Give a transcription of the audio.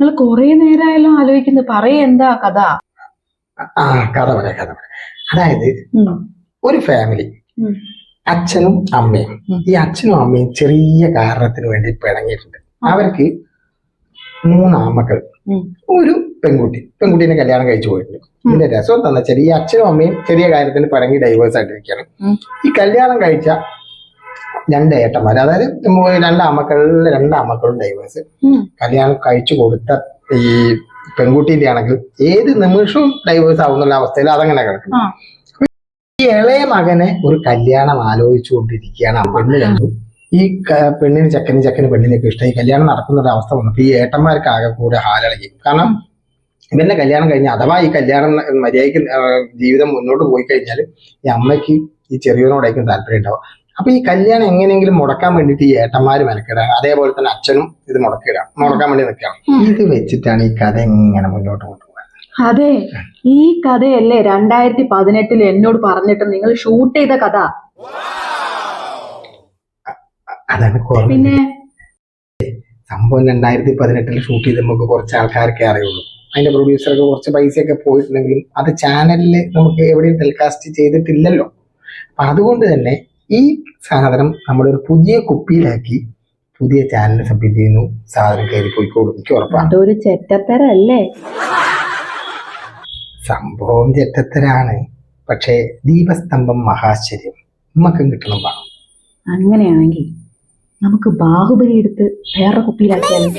നിങ്ങൾ കൊറേ നേരമായാലും ആലോചിക്കുന്നു. പറയ എന്താ കഥ? ആ കഥ പറയാം കഥ പറയാം. അതായത് ഒരു ഫാമിലി അച്ഛനും അമ്മയും. ഈ അച്ഛനും അമ്മയും ചെറിയ കാരണത്തിന് വേണ്ടി പിണങ്ങിയിട്ടുണ്ട്. അവർക്ക് മൂന്ന് ആമക്കൾ ഒരു പെൺകുട്ടി. പെൺകുട്ടീനെ കല്യാണം കഴിച്ചു പോയിട്ടുണ്ട്. ഇതിന്റെ രസം തന്നെ വെച്ചാൽ ഈ അച്ഛനും അമ്മയും ചെറിയ കാര്യത്തിന് പിണങ്ങി ഡൈവേഴ്സ് ആയിട്ടിരിക്കുകയാണ്. ഇരിക്കുകയാണ് ഈ കല്യാണം കഴിച്ച രണ്ട് ഏട്ടന്മാർ അതായത് രണ്ടാമക്കളിലെ രണ്ടാമക്കളും ഡൈവേഴ്സ് കല്യാണം കഴിച്ചു കൊടുത്ത ഈ പെൺകുട്ടീന്റെ ആണെങ്കിൽ ഏത് നിമിഷവും ഡൈവേഴ്സ് ആവുന്നുള്ള അവസ്ഥയിൽ അതങ്ങനെ കിടക്കണം ഈ ഇളയ മകനെ ഒരു കല്യാണം ആലോചിച്ചുകൊണ്ടിരിക്കുകയാണ് ആ പെണ്ണ് കണ്ടു. ഈ പെണ്ണിന് ചെക്കന് ചെക്കന് പെണ്ണിനൊക്കെ ഇഷ്ടം. ഈ കല്യാണം നടക്കുന്ന ഒരു അവസ്ഥ വന്നപ്പോൾ ഈ ഏട്ടന്മാർക്ക് ആകെ കൂടെ ഹാലളകി കാരണം ഇവന്റെ കല്യാണം കഴിഞ്ഞ അഥവാ ഈ കല്യാണം മര്യാദയ്ക്ക് ജീവിതം മുന്നോട്ട് പോയി കഴിഞ്ഞാൽ ഈ അമ്മയ്ക്ക് ഈ ചെറിയവനോടായിരിക്കും താല്പര്യം ഉണ്ടാവുക. അപ്പൊ ഈ കല്യാണം എങ്ങനെയെങ്കിലും മുടക്കാൻ വേണ്ടിയിട്ട് ഈ ഏട്ടന്മാര് മെനക്കിടുക അതേപോലെ തന്നെ അച്ഛനും ഇത് മുടക്കിടാം മുടക്കാൻ വേണ്ടി നിൽക്കുകയാണ്. ഇത് വെച്ചിട്ടാണ് ഈ കഥ എങ്ങനെ മുന്നോട്ട് കൊണ്ടുപോകുന്നത്? അതെ. ഈ കഥയല്ലേ രണ്ടായിരത്തി പതിനെട്ടിൽ എന്നോട് പറഞ്ഞിട്ട് നിങ്ങൾ ഷൂട്ട് ചെയ്ത കഥ? അതാണ് പിന്നെ? സംഭവം രണ്ടായിരത്തി പതിനെട്ടിൽ ഷൂട്ട് ചെയ്ത് നമുക്ക് കുറച്ച് ആൾക്കാർക്കേ അറിയുള്ളൂ. അതിന്റെ പ്രൊഡ്യൂസർക്ക് കുറച്ച് പൈസയൊക്കെ പോയിട്ടുണ്ടെങ്കിലും അത് ചാനലിൽ നമുക്ക് എവിടെയും ടെലികാസ്റ്റ് ചെയ്തിട്ടില്ലല്ലോ. അപ്പൊ അതുകൊണ്ട് തന്നെ ഈ സാധനം നമ്മളൊരു പുതിയ കുപ്പിയിലാക്കി പുതിയ ചാനൽ സബ്മിറ്റ് ചെയ്യുന്നു. സാധനം കയറി പോയിക്കോളും. എനിക്ക് ഉറപ്പാണ്. അതൊരു ചെറ്റത്തരല്ലേ? സംഭവം ചെറ്റത്തരാണ്. പക്ഷേ ദീപസ്തംഭം മഹാശ്ചര്യം. നമുക്കും കിട്ടണം വേണം അങ്ങനെയാണെങ്കിൽ നമുക്ക് ബാഹുബലി എടുത്ത് വേറെ കുപ്പിയിലാക്കിയാലും?